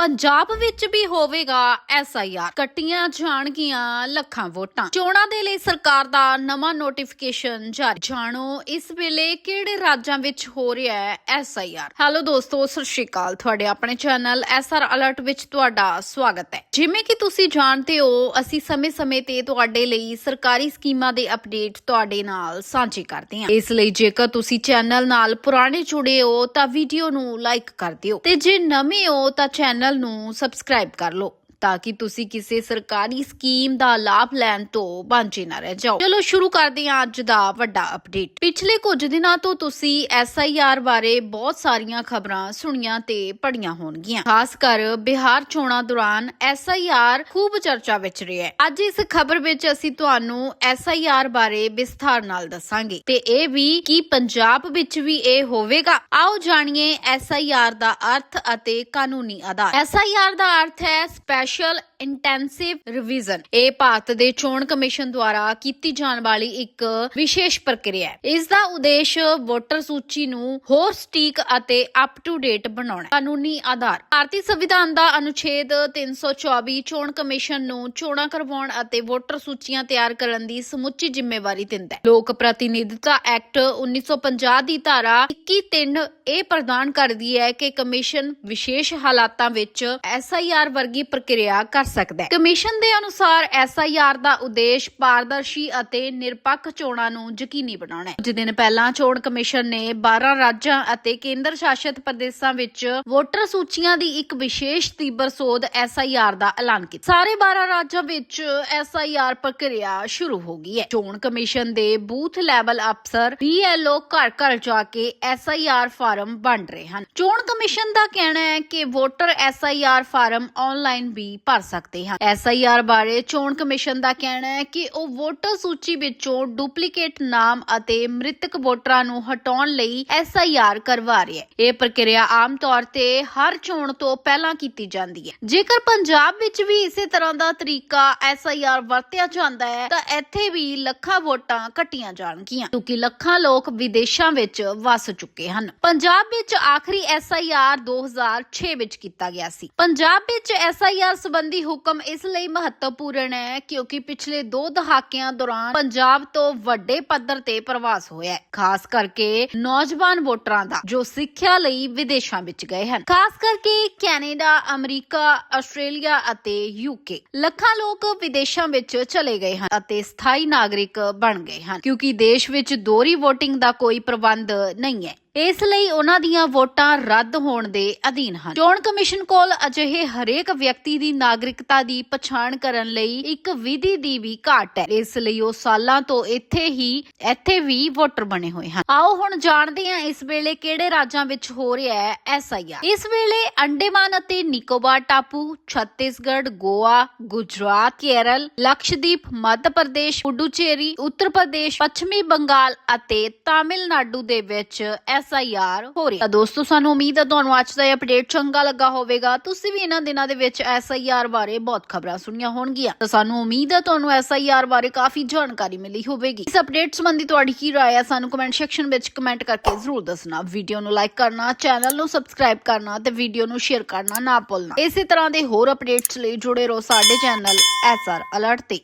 ਪੰਜਾਬ ਵਿੱਚ ਵੀ ਹੋਵੇਗਾ ਐਸਆਈਆਰ ਕੱਟੀਆਂ ਜਾਣਗੀਆਂ ਲੱਖਾਂ ਵੋਟਾਂ। ਚੋਣਾਂ ਦੇ ਲਈ ਸਰਕਾਰ ਦਾ ਨਵਾਂ ਨੋਟੀਫਿਕੇਸ਼ਨ ਜਾਰੀ। ਜਾਣੋ, ਇਸ ਵੇਲੇ ਕਿਹੜੇ ਰਾਜਾਂ ਵਿੱਚ ਹੋ ਰਿਹਾ ਹੈ ਐਸਆਈਆਰ ਹੈਲੋ ਦੋਸਤੋ, ਸਤਿ ਸ਼੍ਰੀ ਅਕਾਲ। ਤੁਹਾਡੇ ਆਪਣੇ ਚੈਨਲ ਐਸਆਰ ਅਲਰਟ ਵਿੱਚ ਤੁਹਾਡਾ ਸਵਾਗਤ ਹੈ। ਜਿਵੇਂ ਕਿ ਤੁਸੀਂ ਜਾਣਦੇ ਹੋ, ਅਸੀਂ ਸਮੇਂ-ਸਮੇਂ ਤੇ ਤੁਹਾਡੇ ਲਈ ਸਰਕਾਰੀ ਸਕੀਮਾਂ ਦੇ ਅਪਡੇਟ ਤੁਹਾਡੇ ਨਾਲ ਸਾਂਝੇ ਕਰਦੇ ਹਾਂ। ਇਸ ਲਈ ਜੇਕਰ ਤੁਸੀਂ ਚੈਨਲ ਨਾਲ ਪੁਰਾਣੇ ਜੁੜੇ ਹੋ, ਤਾਂ ਵੀਡੀਓ ਨੂੰ ਲਾਈਕ ਕਰ ਦਿਓ। ਤੇ ਜੇ ਨਵੇਂ ਹੋ, ਤਾਂ ਚੈਨਲ ਨੂੰ ਸਬਸਕ੍ਰਾਈਬ ਕਰ ਲਓ। ਤਾਂ ਕਿ ਤੁਸੀਂ ਕਿਸੇ ਸਰਕਾਰੀ ਸਕੀਮ ਦਾ ਲਾਭ ਲੈਣ ਤੋਂ ਵਾਂਝੇ ਨਾ ਰਹਿ ਜਾਓ। ਚਲੋ ਸ਼ੁਰੂ ਕਰਦੇ ਹਾਂ ਅੱਜ ਦਾ ਵੱਡਾ ਅਪਡੇਟ ਪਿਛਲੇ ਕੁਝ ਦਿਨਾਂ ਤੋਂ ਤੁਸੀਂ ਐਸਆਈਆਰ ਬਾਰੇ ਬਹੁਤ ਸਾਰੀਆਂ ਖਬਰਾਂ ਸੁਣੀਆਂ ਤੇ ਪੜ੍ਹੀਆਂ ਹੋਣਗੀਆਂ। ਖਾਸ ਕਰ ਬਿਹਾਰ ਚੋਣਾਂ ਦੌਰਾਨ ਐਸਆਈਆਰ ਖੂਬ ਚਰਚਾ ਵਿੱਚ ਰਿਹਾ ਹੈ। ਅੱਜ ਇਸ ਖਬਰ ਵਿੱਚ ਅਸੀਂ ਤੁਹਾਨੂੰ ਐਸਆਈਆਰ ਬਾਰੇ ਵਿਸਥਾਰ ਨਾਲ ਦੱਸਾਂਗੇ। ਤੇ ਇਹ ਵੀ ਕਿ ਪੰਜਾਬ ਵਿੱਚ ਵੀ ਇਹ ਹੋਵੇਗਾ। ਆਓ ਜਾਣੀਏ ਐਸਆਈਆਰ ਦਾ ਅਰਥ ਅਤੇ ਕਾਨੂੰਨੀ ਆਧਾਰ। ਐਸਆਈਆਰ ਦਾ ਅਰਥ ਹੈ ਸਪੈਸ਼ਲ special ਇੰਟੈਂਸਿਵ ਰਿਵੀਜ਼ਨ ਇਹ ਭਾਰਤ ਦੇ ਚੋਣ ਕਮਿਸ਼ਨ ਦੁਆਰਾ ਕੀਤੀ ਜਾਣ ਵਾਲੀ ਇੱਕ ਵਿਸ਼ੇਸ਼ ਪ੍ਰਕਿਰਿਆ ਹੈ। ਇਸ ਦਾ ਉਦੇਸ਼ ਵੋਟਰ ਸੂਚੀ ਨੂੰ ਹੋਰ ਸਟੀਕ ਅਤੇ ਅਪ ਟੂ ਡੇਟ ਬਣਾਉਣਾ ਕਾਨੂੰਨੀ ਆਧਾਰ। ਭਾਰਤੀ ਸੰਵਿਧਾਨ ਦਾ ਅਨੁਛੇਦ 324 ਚੋਣ ਕਮਿਸ਼ਨ ਨੂੰ ਚੋਣਾਂ ਕਰਵਾਉਣ ਅਤੇ ਵੋਟਰ ਸੂਚੀਆਂ ਤਿਆਰ ਕਰਨ ਦੀ ਸਮੁੱਚੀ ਜ਼ਿੰਮੇਵਾਰੀ ਦਿੰਦਾ ਹੈ। ਲੋਕ ਪ੍ਰਤੀਨਿਧਤਾ ਐਕਟ 1950 ਦੀ ਧਾਰਾ 21 ਇਹ ਪ੍ਰਦਾਨ ਕਰਦੀ ਹੈ ਕਿ ਕਮਿਸ਼ਨ ਵਿਸ਼ੇਸ਼ ਹਾਲਾਤਾਂ ਵਿੱਚ ਐਸਆਈਆਰ ਵਰਗੀ ਪ੍ਰਕਿਰਿਆ ਕਰ ਸਕਦਾ ਹੈ। ਕਮਿਸ਼ਨ ਦੇ ਅਨੁਸਾਰ ਐਸਆਈਆਰ ਦਾ ਉਦੇਸ਼ ਪਾਰਦਰਸ਼ੀ ਅਤੇ ਨਿਰਪੱਖ ਚੋਣਾਂ ਨੂੰ ਯਕੀਨੀ ਬਣਾਉਣਾ ਹੈ। ਕੁਝ ਦਿਨ ਪਹਿਲਾਂ ਚੋਣ ਕਮਿਸ਼ਨ ਨੇ 12 ਰਾਜਾਂ ਅਤੇ ਕੇਂਦਰ ਸ਼ਾਸਿਤ ਪ੍ਰਦੇਸ਼ਾਂ ਵਿੱਚ ਵੋਟਰ ਸੂਚੀਆਂ ਦੀ ਇੱਕ ਵਿਸ਼ੇਸ਼ ਤੀਬਰ ਸੋਧ ਐਸਆਈਆਰ ਦਾ ਐਲਾਨ ਕੀਤਾ। ਸਾਰੇ 12 ਰਾਜਾਂ ਵਿੱਚ ਐਸਆਈਆਰ ਪ੍ਰਕਿਰਿਆ ਸ਼ੁਰੂ ਹੋ ਗਈ ਹੈ। ਚੋਣ ਕਮਿਸ਼ਨ ਦੇ ਬੂਥ ਲੈਵਲ ਅਫਸਰ ਬੀਐਲਓ ਘਰ ਘਰ ਜਾ ਕੇ ਐਸਆਈਆਰ ਫਾਰਮ ਵੰਡ ਰਹੇ ਹਨ। ਚੋਣ ਕਮਿਸ਼ਨ ਦਾ ਕਹਿਣਾ ਹੈ ਕਿ ਵੋਟਰ ਐਸਆਈਆਰ ਫਾਰਮ ਆਨਲਾਈਨ ਵੀ ਭਰ ਸਕਦੇ ਸਕਦੇ ਹਨ ਐਸਆਈਆਰ ਬਾਰੇ ਚੋਣ ਕਮਿਸ਼ਨ ਦਾ ਕਹਿਣਾ ਹੈ ਕਿ ਉਹ ਵੋਟਰ ਸੂਚੀ ਵਿੱਚੋਂ ਡੁਪਲੀਕੇਟ ਨਾਮ ਅਤੇ ਮ੍ਰਿਤਕ ਵੋਟਰਾਂ ਨੂੰ ਹਟਾਉਣ ਲਈ ਐਸਆਈਆਰ ਕਰਵਾ ਰਿਹਾ ਹੈ। ਇਹ ਪ੍ਰਕਿਰਿਆ ਆਮ ਤੌਰ ਤੇ ਹਰ ਚੋਣ ਤੋਂ ਪਹਿਲਾਂ ਕੀਤੀ ਜਾਂਦੀ ਹੈ। ਜੇਕਰ ਪੰਜਾਬ ਵਿੱਚ ਵੀ ਇਸੇ ਤਰ੍ਹਾਂ ਦਾ ਤਰੀਕਾ ਐਸਆਈਆਰ ਵਰਤਿਆ ਜਾਂਦਾ ਹੈ, ਤਾਂ ਇੱਥੇ ਵੀ ਲੱਖਾਂ ਵੋਟਾਂ ਕੱਟੀਆਂ ਜਾਣਗੀਆਂ, ਕਿਉਂਕਿ ਲੱਖਾਂ ਲੋਕ ਵਿਦੇਸ਼ਾਂ ਵਿੱਚ ਵਸ ਚੁੱਕੇ ਹਨ। ਪੰਜਾਬ ਵਿੱਚ ਆਖਰੀ ਐਸਆਈਆਰ 2006 ਵਿੱਚ ਕੀਤਾ ਗਿਆ ਸੀ। ਪੰਜਾਬ ਵਿੱਚ ਐਸਆਈਆਰ ਸੰਬੰਧੀ ਹੁਕਮ ਇਸ ਲਈ ਮਹੱਤਵਪੂਰਨ ਹੈ ਕਿਉਂਕਿ ਪਿਛਲੇ 2 ਦਹਾਕਿਆਂ ਦੌਰਾਨ ਪੰਜਾਬ ਤੋਂ ਵੱਡੇ ਪੱਧਰ ਤੇ ਪ੍ਰਵਾਸ ਹੋਇਆ ਹੈ, ਖਾਸ ਕਰਕੇ ਨੌਜਵਾਨ ਵੋਟਰਾਂ ਦਾ, ਜੋ ਸਿੱਖਿਆ ਲਈ ਵਿਦੇਸ਼ਾਂ ਵਿੱਚ ਗਏ ਹਨ। ਖਾਸ ਕਰਕੇ ਕੈਨੇਡਾ, ਅਮਰੀਕਾ, ਆਸਟ੍ਰੇਲੀਆ ਅਤੇ ਯੂਕੇ। ਲੱਖਾਂ ਲੋਕ ਵਿਦੇਸ਼ਾਂ ਵਿੱਚ ਚਲੇ ਗਏ ਹਨ ਅਤੇ ਸਥਾਈ ਨਾਗਰਿਕ ਬਣ ਗਏ ਹਨ, ਕਿਉਂਕਿ ਦੇਸ਼ ਵਿੱਚ ਦੋਹਰੀ VOTING ਦਾ ਕੋਈ ਪ੍ਰਬੰਧ ਨਹੀਂ ਹੈ। ਇਸ ਲਈ ਉਹਨਾਂ ਦੀਆਂ ਵੋਟਾਂ ਰੱਦ ਹੋਣ ਦੇ ਅਧੀਨ ਹਨ। ਚੋਣ ਕਮਿਸ਼ਨ ਕੋਲ ਅਜਿਹੇ ਹਰੇਕ ਵਿਅਕਤੀ ਦੀ ਨਾਗਰਿਕਤਾ ਦੀ ਪਛਾਣ ਕਰਨ ਲਈ ਇੱਕ ਵਿਧੀ ਦੀ ਵੀ ਘਾਟ ਹੈ। ਇਸ ਲਈ ਉਹ ਸਾਲਾਂ ਤੋਂ ਇੱਥੇ ਹੀ, ਇੱਥੇ ਵੀ ਵੋਟਰ ਬਣੇ ਹੋਏ ਹਨ। ਆਓ ਹੁਣ ਜਾਣਦੇ ਹਾਂ ਇਸ ਵੇਲੇ ਕਿਹੜੇ ਰਾਜਾਂ ਵਿੱਚ ਹੋ ਰਿਹਾ ਹੈ ਐਸਆਈਆਰ ਇਸ ਵੇਲੇ ਅੰਡੇਮਾਨ ਅਤੇ ਨਿਕੋਬਾਰ ਟਾਪੂ, ਛੱਤੀਸਗੜ੍ਹ, ਗੋਆ, ਗੁਜਰਾਤ, ਕੇਰਲ, ਲਕਸ਼ਦੀਪ ਮੱਧ ਪ੍ਰਦੇਸ਼ ਪੁਡੂਚੇਰੀ, ਉੱਤਰ ਪ੍ਰਦੇਸ਼, ਪੱਛਮੀ ਬੰਗਾਲ ਅਤੇ ਤਾਮਿਲਨਾਡੂ ਦੇ ਵਿੱਚ ਐਸਆਈਆਰ ਹੋ ਰਹੀ ਹੈ ਦੋਸਤੋ, ਸਾਨੂੰ ਉਮੀਦ ਹੈ ਤੁਹਾਨੂੰ ਅੱਜ ਦਾ ਇਹ ਅਪਡੇਟ ਚੰਗਾ ਲੱਗਾ ਹੋਵੇਗਾ। ਤੁਸੀਂ ਵੀ ਇਹਨਾਂ ਦਿਨਾਂ ਦੇ ਵਿੱਚ ਐਸਆਈਆਰ ਬਾਰੇ ਬਹੁਤ ਖਬਰਾਂ ਸੁਣੀਆਂ ਹੋਣਗੀਆਂ। ਤਾਂ ਸਾਨੂੰ ਉਮੀਦ ਹੈ ਤੁਹਾਨੂੰ ਐਸਆਈਆਰ ਬਾਰੇ ਕਾਫੀ ਜਾਣਕਾਰੀ ਮਿਲੀ ਹੋਵੇਗੀ। ਇਸ ਅਪਡੇਟ ਸੰਬੰਧੀ ਤੁਹਾਡੀ ਕੀ ਰਾਏ ਹੈ, ਸਾਨੂੰ ਕਮੈਂਟ ਸੈਕਸ਼ਨ ਵਿੱਚ ਕਮੈਂਟ ਕਰਕੇ ਜ਼ਰੂਰ ਦੱਸਣਾ। ਵੀਡੀਓ ਨੂੰ ਲਾਈਕ ਕਰਨਾ ਚੈਨਲ ਨੂੰ ਸਬਸਕ੍ਰਾਈਬ ਕਰਨਾ ਤੇ ਵੀਡੀਓ ਨੂੰ ਸ਼ੇਅਰ ਕਰਨਾ ਨਾ ਭੁੱਲਣਾ। ਇਸੇ ਤਰ੍ਹਾਂ ਦੇ ਹੋਰ ਅਪਡੇਟਸ ਲਈ ਜੁੜੇ ਰਹੋ ਸਾਡੇ ਚੈਨਲ ਐਸਆਰ ਅਲਰਟ ਤੇ।